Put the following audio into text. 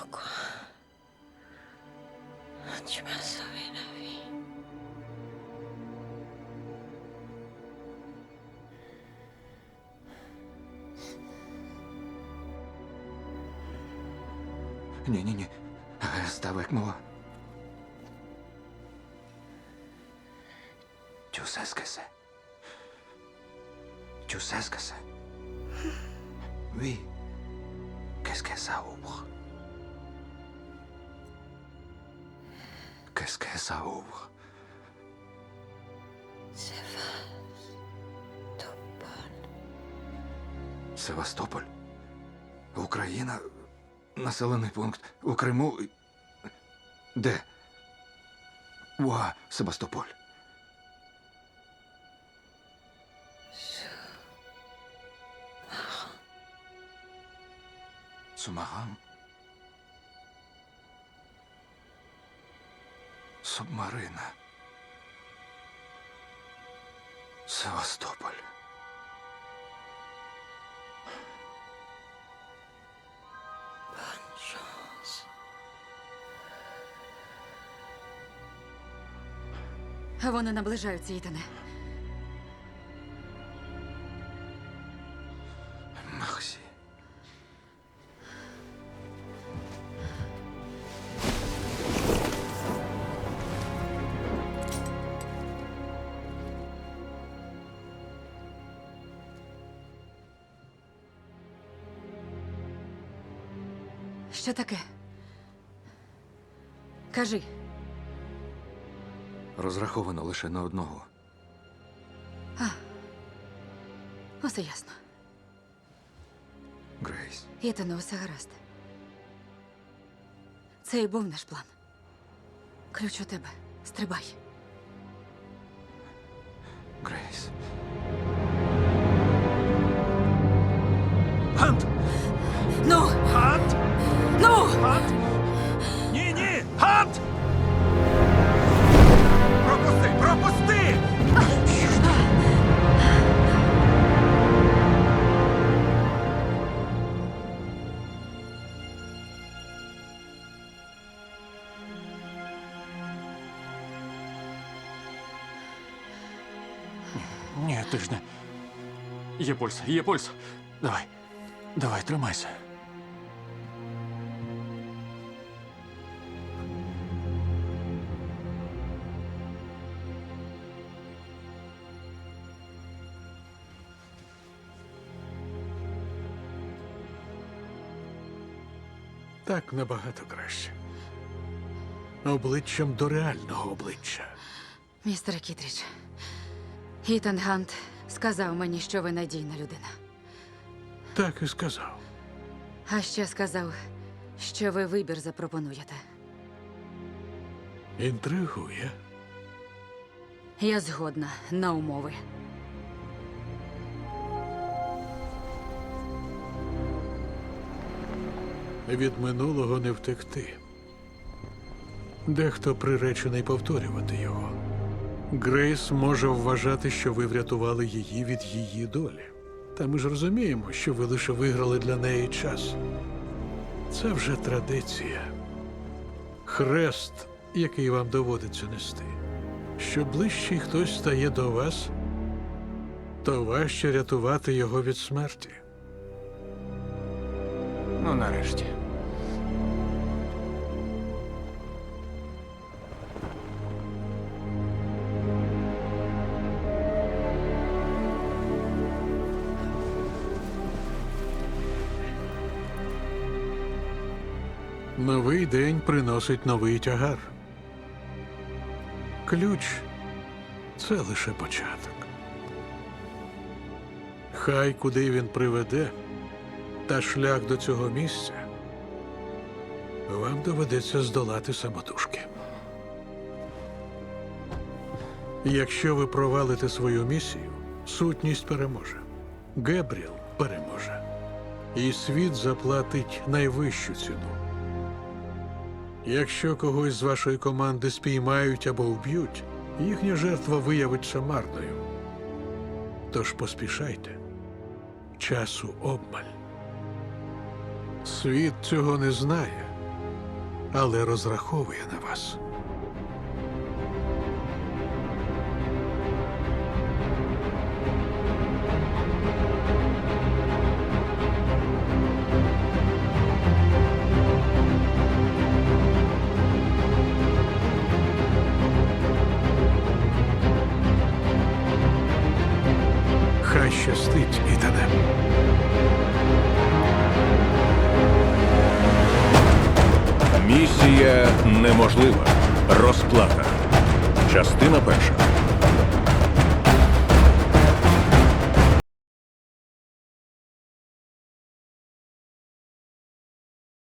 Pourquoi tu m'as sauvé la vie Ні, ні, ні. Reste avec moi. Tu sais ce que c'est. Tu sais ce que c'est. Oui. Qu'est-ce que ça ouvre Qu'est-ce que ça ouvre Topol. Севастополь. Україна. Населений пункт у Криму. Де? Уа, Севастополь. Сумаран. Субмарина. Севастополь. Вони наближаються, Ітане. Що таке? Кажи, Розраховано лише на одного. усе ясно. Грейс. Ітане, усе гаразд. Це і був наш план. Ключ у тебе. Стрибай. Ні, ти ж не. Є пульс, є пульс. Давай. Давай, тримайся. Так набагато краще. Обличчям до реального обличчя. Містер Кітріч. Ітан Гант сказав мені, що ви надійна людина. Так і сказав. А ще сказав, що ви вибір запропонуєте. Інтригує. Я згодна на умови. Від минулого не втекти. Дехто приречений повторювати його. Грейс може вважати, що ви врятували її від її долі. Та ми ж розуміємо, що ви лише виграли для неї час. Це вже традиція. Хрест, який вам доводиться нести. Що ближчий хтось стає до вас, то важче рятувати його від смерті. Ну, нарешті. Новий день приносить новий тягар. Ключ це лише початок. Хай куди він приведе, та шлях до цього місця вам доведеться здолати самотужки. Якщо ви провалите свою місію, сутність переможе. Гебріл переможе. І світ заплатить найвищу ціну. Якщо когось з вашої команди спіймають або вб'ють, їхня жертва виявиться марною. Тож поспішайте. Часу обмаль. Світ цього не знає, але розраховує на вас. Хай щастить, Ітане. Місія неможлива. Розплата. Частина перша.